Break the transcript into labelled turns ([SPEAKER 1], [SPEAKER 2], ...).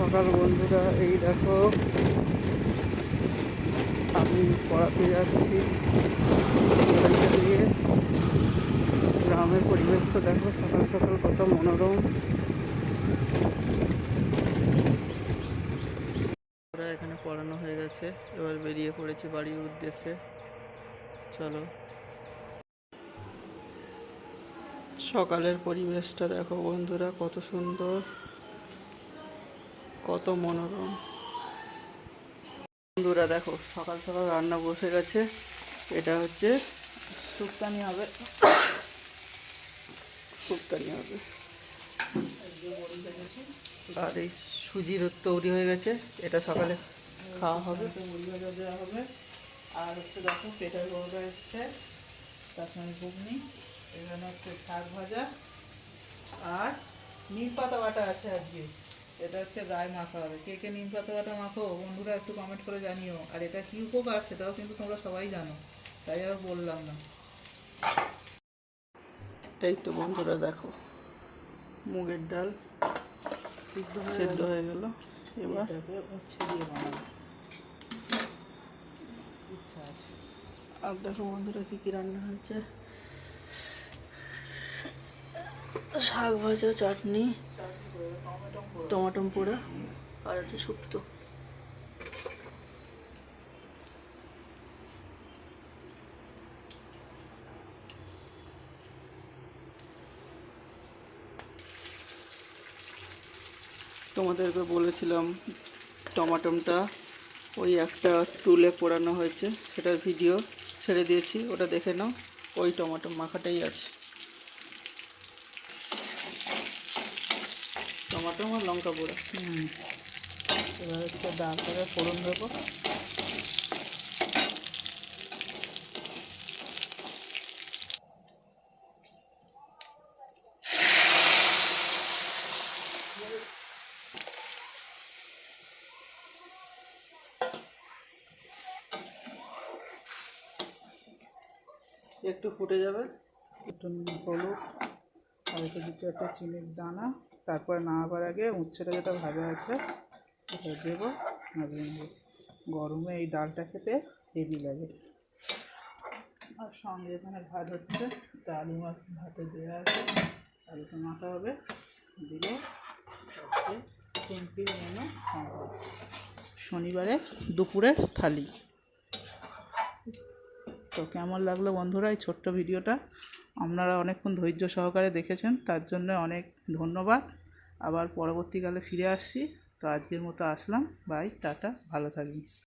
[SPEAKER 1] সকাল বন্ধুরা, এই দেখো। আমি পড়াতে যাচ্ছি। গ্রামের পরিবেশ তো দেখো, সকাল সকাল কত মনোরম। এখানে পড়ানো হয়ে গেছে। এবার বেরিয়ে পড়েছে বাড়ির উদ্দেশ্যে। চলো। সকালের পরিবেশটা দেখো বন্ধুরা, কত সুন্দর। কত মনোরম। বন্ধুরা দেখো, সকাল সকাল রান্না বসে গেছে। এটা হচ্ছে শুক্তানি হবে। শুক্তানি হবে। আর এই সুজির তৈরি হয়ে গেছে। এটা সকালে খাওয়া হবে। হবে আর হচ্ছে দেখো, পেটার বড়া এসছে। তার সঙ্গে ঘুগনি। এখানে হচ্ছে শাক ভাজা। আর নিম পাতা বাটা আছে আজকে। এটা হচ্ছে গায়ে মাখা। হবে কে কে নিম পাতা বাটা মাখো বন্ধুরা একটু কমেন্ট করে জানিও। আর এটা কি উপকার সেটাও কিন্তু তোমরা সবাই জানো। তাই আর বললাম না। এই তো বন্ধুরা দেখো মুগের ডাল সেদ্ধ হয়ে গেল। এবার হচ্ছে দিয়ে বানাবো। ইচ্ছা আছে। আর দেখো বন্ধুরা কী কী রান্না হচ্ছে শাক ভাজা চাটনি। টমাটম পোড়া আর আছে শুক্তো। তোমাদেরকে বলেছিলাম টমাটমটা ওই একটা টুলে পোড়ানো হয়েছে, সেটার ভিডিও ছেড়ে দিয়েছি, ওটা দেখে নাও, ওই টমাটো মাখাটাই আছে। টমাটো আর লঙ্কা হুম। এবার হচ্ছে করে ফোড়ন দেবো। একটু ফুটে যাবে। একটু হলুদ আর একটু দুটো একটা চিনির দানা। তারপরে নামাবার আগে উচ্ছেটা যেটা ভাজা আছে, সেটা দেবো, নামিয়ে নেব। গরমে এই ডালটা খেতে হেভি লাগে। আর সঙ্গে এখানে ভাত হচ্ছে আলু মাছ ভাতে দেওয়া আছে আলুটা মাখা হবে, দিলে সিম্পল মেনু শনিবারে দুপুরের থালি। তো কেমন লাগল বন্ধুরা এই ছোট্ট ভিডিওটা? আপনারা অনেকক্ষণ ধৈর্য সহকারে দেখেছেন, তার জন্য অনেক ধন্যবাদ। আবার পরবর্তীকালে ফিরে আসছি। তো আজকের মতো আসলাম। বাই, টাটা, ভালো থাকবেন।